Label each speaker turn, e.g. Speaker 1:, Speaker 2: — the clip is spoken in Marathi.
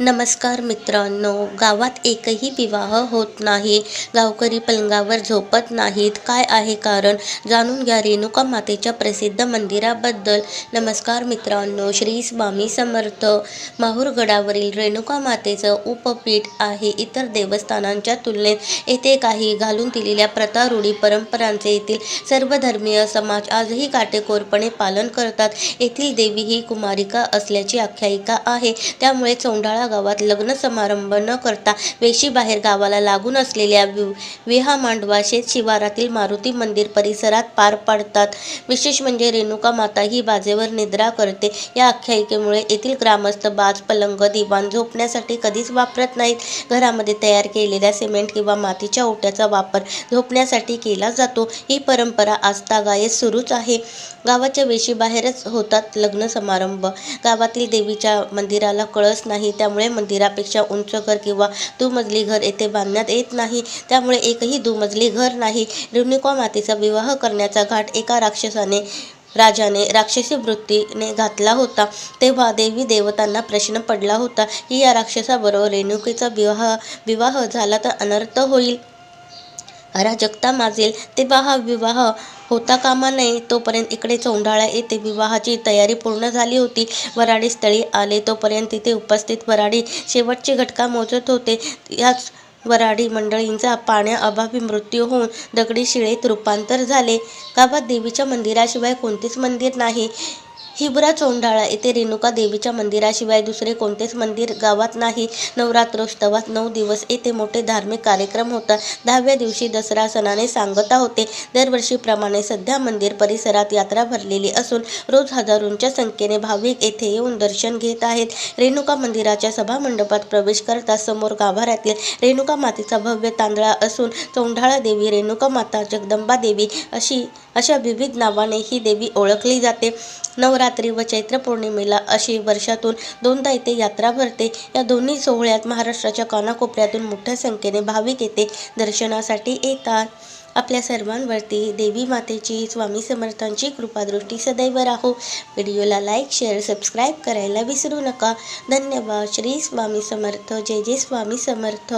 Speaker 1: नमस्कार मित्रांनो गावात एकही विवाह होत नाही. गावकरी पलंगावर झोपत नाहीत. काय आहे कारण? जाणून घ्या रेणुका मातेच्या प्रसिद्ध मंदिराबद्दल. नमस्कार मित्रांनो श्री स्वामी समर्थ. माहूरगडावरील रेणुका मातेचं उपपीठ आहे इतर देवस्थानांच्या तुलनेत. येथे काही घालून दिलेल्या प्रथा रूढी परंपरांचे येथील सर्वधर्मीय समाज आजही काटेकोरपणे पालन करतात. येथील देवी ही कुमारिका असल्याची आख्यायिका आहे. त्यामुळे चौंडाळा गावात लग्न समारंभ न करता वेशी बाहेर गावाला लागून असलेल्या वि विहा मांडवा शेत शिवारातील मारुती मंदिर परिसरात पार पाडतात. विशेष म्हणजे रेणुका माता ही बाजेवर निद्रा करते. या आख्यायिकेमुळे येथील ग्रामस्थ बाज पलंग दिवाण झोपण्यासाठी कधीच वापरत नाहीत. घरामध्ये तयार केलेल्या सिमेंट किंवा मातीच्या ओट्याचा वापर झोपण्यासाठी केला जातो. ही परंपरा आजतागायत सुरूच आहे. गावाच्या वेशीबाहेरच होतात लग्न समारंभ. गावातील देवीच्या मंदिराला कळस नाही त्यामुळे मंदिरापेक्षा उंच घर किंवा दुमजली घर येथे बांधण्यात येत नाही. त्यामुळे एकही दुमजली घर नाही. रेणुका मातेचा विवाह करण्याचा घाट एका राक्षसाने राजाने राक्षसी वृत्तीने घातला होता. तेव्हा देवी देवतांना प्रश्न पडला होता की या राक्षसाबरोबर रेणुकीचा विवाह विवाह झाला तर अनर्थ होईल. अराजकता माजेल तेव्हा हा विवाह होता कामा नये तोपर्यंत इकडे चौंडाळा येथे विवाहाची तयारी पूर्ण झाली होती. वराडी स्थळी आले तोपर्यंत तिथे उपस्थित वराडी शेवटचे घटका मोजत होते. याच वराडी मंडळींचा पाण्याअभावी मृत्यू होऊन दगडी शिळेत रूपांतर झाले. गावात देवीच्या मंदिराशिवाय कोणतेच मंदिर नाही. हिबरा चोंडाळा. येथे रेणुका देवीच्या मंदिराशिवाय दुसरे कोणतेच मंदिर गावात नाही. नवरात्रोत्सवात नऊ दिवस येथे मोठे धार्मिक कार्यक्रम होतात. दहाव्या दिवशी दसरा सणाने सांगता होते. दरवर्षीप्रमाणे सध्या मंदिर परिसरात यात्रा भरलेली असून रोज हजारोंच्या संख्येने भाविक येथे येऊन दर्शन घेत आहेत. रेणुका मंदिराच्या सभामंडपात प्रवेश करता समोर गाभाऱ्यातील रेणुका मातेचा भव्य तांदळा असून चोंढाळा देवी रेणुका माता जगदंबा देवी अशी अशा विविध नावाने ही देवी ओळखली जाते. नवरात्री व चैत्र पौर्णिमेला अशी वर्षातून दोनदा येथे यात्रा भरते. या दोन्ही सोहळ्यात महाराष्ट्राच्या कानाकोपऱ्यातून मोठ्या संख्येने भाविक येथे दर्शनासाठी येतात. आपल्या सर्वांवरती देवी मातेची स्वामी समर्थांची कृपादृष्टी सदैव राहो. व्हिडिओला लाईक शेअर सबस्क्राईब करायला विसरू नका. धन्यवाद. श्री स्वामी समर्थ. जय जय स्वामी समर्थ.